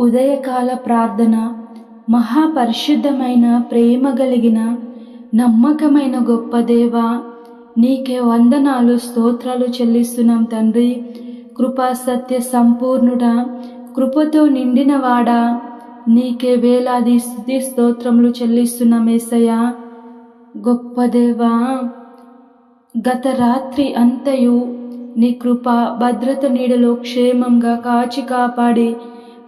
ఉదయకాల ప్రార్థన మహాపరిశుద్ధమైన ప్రేమ కలిగిన నమ్మకమైన గొప్ప దేవ నీకే వందనాలు స్తోత్రాలు చెల్లిస్తున్నాం తండ్రి. కృపా సత్య సంపూర్ణుడా కృపతో నిండినవాడా నీకే వేలాది స్థుతి స్తోత్రములు చెల్లిస్తున్నాం ఏసయ్య. గొప్ప దేవా గత రాత్రి అంతయు నీ కృప భద్రత నీడలో క్షేమంగా కాచి కాపాడి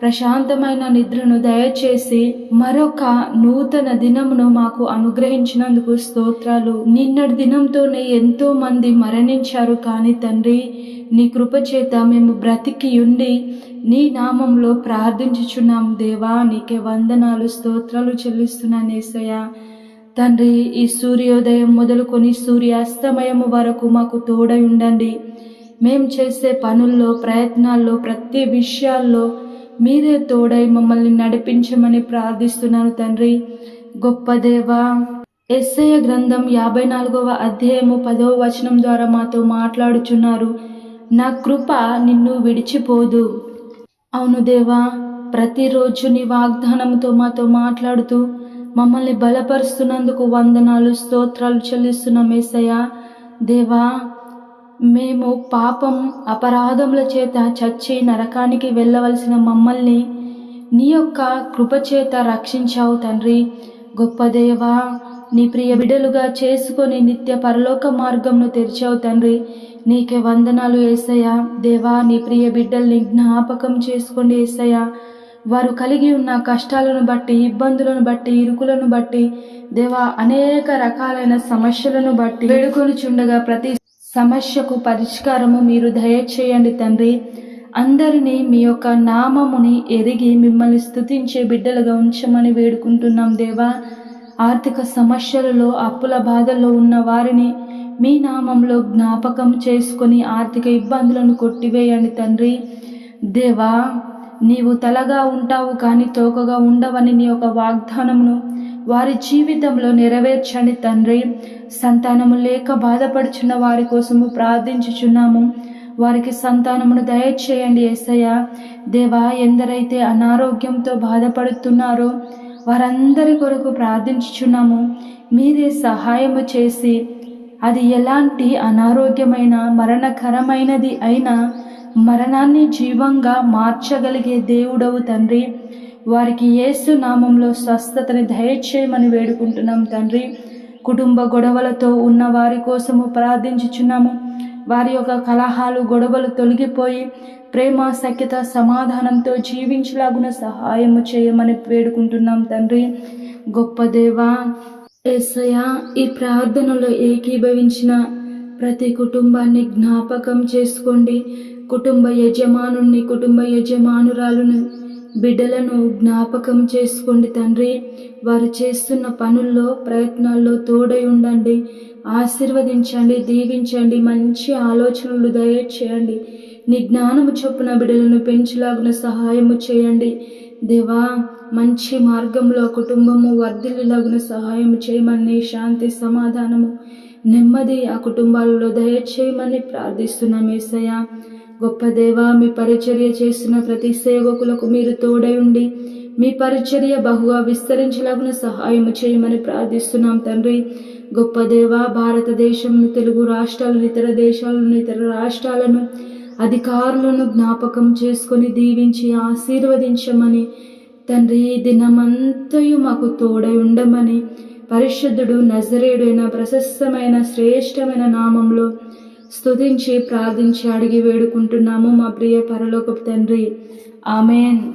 ప్రశాంతమైన నిద్రను దయచేసి మరొక నూతన దినమును మాకు అనుగ్రహించినందుకు స్తోత్రాలు. నిన్నటి దినంతోనే ఎంతో మంది మరణించారు కానీ తండ్రి నీ కృపచేత మేము బ్రతికి ఉండి నీ నామంలో ప్రార్థించుచున్నాం. దేవా నీకే వందనాలు స్తోత్రాలు చెల్లిస్తున్నాను ఏసయ్య. తండ్రి ఈ సూర్యోదయం మొదలుకొని సూర్యాస్తమయము వరకు మాకు తోడై ఉండండి. మేము చేసే పనుల్లో ప్రయత్నాల్లో ప్రతి విషయాల్లో మీరే తోడై మమ్మల్ని నడిపించమని ప్రార్థిస్తున్నాను తండ్రి. గొప్ప దేవా ఎస్ఐ గ్రంథం యాభై నాలుగవ అధ్యాయము పదవ వచనం ద్వారా మాతో మాట్లాడుచున్నారు. నా కృప నిన్ను విడిచిపోదు. అవును దేవా ప్రతిరోజు నీ వాగ్దానంతో మాతో మాట్లాడుతూ మమ్మల్ని బలపరుస్తున్నందుకు వందనాలు స్తోత్రాలు చెల్లిస్తున్నాం ఏసయ్య. దేవా మేము పాపం అపరాధముల చేత చచ్చి నరకానికి వెళ్ళవలసిన మమ్మల్ని నీ యొక్క కృపచేత రక్షించావు తండ్రి. గొప్ప దేవా నీ ప్రియ బిడలుగా చేసుకొని నిత్య పరలోక మార్గంను తెరిచావు తండ్రి. నీకే వందనాలు ఏసయ్య. దేవా నీ ప్రియ బిడ్డల్ని జ్ఞాపకం చేసుకోండి ఏసయ్య. వారు కలిగి ఉన్న కష్టాలను బట్టి ఇబ్బందులను బట్టి ఇరుకులను బట్టి దేవా అనేక రకాలైన సమస్యలను బట్టి వేడుకొని చుండగా ప్రతి సమస్యకు పరిష్కారము మీరు దయచేయండి తండ్రి. అందరినీ మీ యొక్క నామముని ఎరిగి మిమ్మల్ని స్థుతించే బిడ్డలుగా ఉంచమని వేడుకుంటున్నాం దేవా. ఆర్థిక సమస్యలలో అప్పుల బాధల్లో ఉన్న వారిని మీ నామంలో జ్ఞాపకం చేసుకొని ఆర్థిక ఇబ్బందులను కొట్టివేయండి తండ్రి. దేవా నీవు తలగా ఉంటావు కానీ తోకగా ఉండవని నీ యొక్క వాగ్దానమును వారి జీవితంలో నెరవేర్చండి తండ్రి. సంతానము లేక బాధపడుచున్న వారి కోసము ప్రార్థించుచున్నాము. వారికి సంతానమును దయచేయండి ఏసయ్య. దేవా ఎందరైతే అనారోగ్యంతో బాధపడుతున్నారో వారందరి కొరకు ప్రార్థించుచున్నాము. మీరే సహాయము చేసి అది ఎలాంటి అనారోగ్యమైన మరణకరమైనది అయినా మరణాన్ని జీవంగా మార్చగలిగే దేవుడవు తండ్రి. వారికి యేసు నామంలో స్వస్థతని దయచేయమని వేడుకుంటున్నాం తండ్రి. కుటుంబ గొడవలతో ఉన్న వారి కోసము ప్రార్థించుచున్నాము. వారి యొక్క కలహాలు గొడవలు తొలగిపోయి ప్రేమ సఖ్యత సమాధానంతో జీవించలాగున సహాయము చేయమని వేడుకుంటున్నాం తండ్రి. గొప్ప దేవా ఏసయ ఈ ప్రార్థనలో ఏకీభవించిన ప్రతి కుటుంబాన్ని జ్ఞాపకం చేసుకోండి. కుటుంబ యజమానుని కుటుంబ యజమానురాలను బిడ్డలను జ్ఞాపకం చేసుకోండి తండ్రి. వారు చేస్తున్న పనుల్లో ప్రయత్నాల్లో తోడై ఉండండి. ఆశీర్వదించండి దీవించండి మంచి ఆలోచనలు దయచేయండి. నీ జ్ఞానము చొప్పున బిడ్డలను పెంచులాగున సహాయము చేయండి. దేవా మంచి మార్గంలో కుటుంబము వర్ధిల్లులాగున సహాయం చేయమని శాంతి సమాధానము. నెమ్మది ఆ కుటుంబాలలో దయచేయమని ప్రార్థిస్తున్నాం ఏసయ్య గొప్ప దేవ మీ పరిచర్య చేస్తున్న ప్రతి సేవకులకు మీరు తోడై ఉండి మీ పరిచర్య బహుగా విస్తరించలాగిన సహాయం చేయమని ప్రార్థిస్తున్నాం తండ్రి. గొప్ప దేవ భారతదేశంను తెలుగు రాష్ట్రాలను ఇతర దేశాలను ఇతర రాష్ట్రాలను అధికారులను జ్ఞాపకం చేసుకొని దీవించి ఆశీర్వదించమని తండ్రి దినమంతయు మాకు తోడై ఉండమని పరిశుద్ధుడు నజరేడైన ప్రశస్తమైన శ్రేష్టమైన నామంలో స్తుతించి ప్రార్థించి అడిగి వేడుకుంటున్నాము మా ప్రియ పరలోకపు తండ్రి. ఆమెన్.